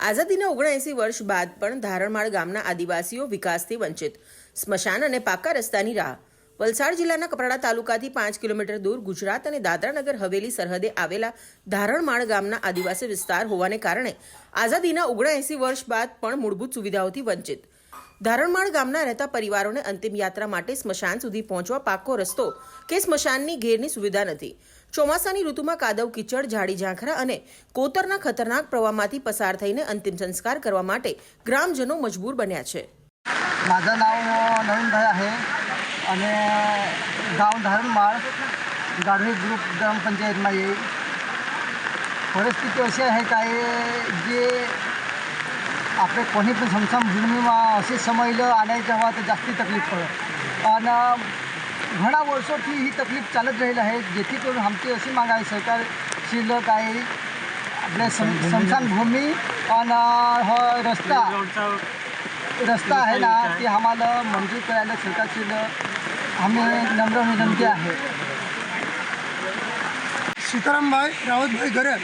આઝાદીના ઓગણએંસી વર્ષ બાદ પણ ધારણમાળ ગામના આદિવાસીઓ વિકાસથી વંચિત. સ્મશાન અને પાકા રસ્તાની રાહ. વલસાડ જિલ્લાના કપરાડા તાલુકાથી પાંચ કિલોમીટર દૂર ગુજરાત અને દાદરાનગર હવેલી સરહદે આવેલા ધારણમાળ ગામના આદિવાસી વિસ્તાર હોવાને કારણે આઝાદીના ઓગણએંસી વર્ષ બાદ પણ મૂળભૂત સુવિધાઓથી વંચિત. ધારણમાળ ગામના રહેતા પરિવારોને અંતિમ યાત્રા માટે સ્મશાન સુધી પહોંચવા પાકો રસ્તો કે સ્મશાનની ઘેરની સુવિધા નથી. ચોમાસાની ઋતુમાં કાદવ, કિચડ ઝાડી ઝાંખરા અને કોતરના ખતરનાક પ્રવાહમાંથી પસાર થઈને અંતિમ સંસ્કાર કરવા માટે ગ્રામજનો મજબૂર બન્યા છે. माझं नाव नवीनभाई आहे અને ગામ ધારણમાળ ગાઢवी ગ્રુપ ગ્રામપંચાયતમાં येईल परिस्थिती अशी आहे काय जे आपले कोणी पण संस्था भूमी असे समजलं आणि तेव्हा तर जास्ती तकलीफ पड पण घणा वर्षो की ही तकलीफ चालत राहील आहे. जेथी करून आमची अशी माग आहे सरकार शिल्लक काय आपल्या सम समसान भूमी पण हो, रस्ता रस्ता आहे ना ते आम्हाला मंजूर करायला सरकार शिरलं आम्ही नम्र विनंती आहे. सीतारामभाई रावतभाई गरे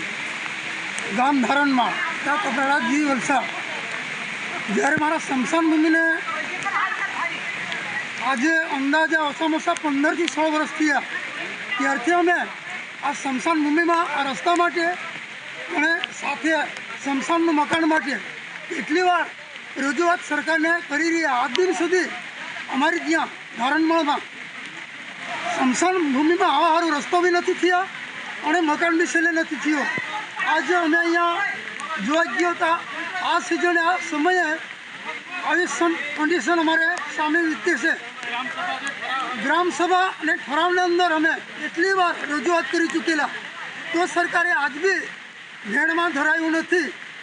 गामधारणमा त्या पकडात जी वर्षा જ્યારે મારા સ્મશાન ભૂમિને આજે અંદાજે ઓછામાં ઓછા પંદરથી સોળ વર્ષ થયા, ત્યારથી અમે આ સ્મશાન ભૂમિમાં આ રસ્તા માટે અને સાથે સ્મશાનનું મકાન માટે કેટલી વાર રજૂઆત સરકારને કરી રહ્યા. આજ દિન સુધી અમારી ત્યાં ધારણમાળમાં સ્મશાન ભૂમિમાં આવા સારો રસ્તો બી નથી થયા અને મકાન બી છેલ્લે નથી થયો. આજે અમે અહીંયા જોવા ગયો હતા. આ સિઝને આ સમયે આવી કન્ડિશન અમારે સામે વીતતી છે. ગ્રામસભા અને ઠરાવની અંદર અમે એટલી વાર રજૂઆત કરી ચૂકેલા. તો સરકારે આજ બી ધ્યાનમાં ધરાયું નથી.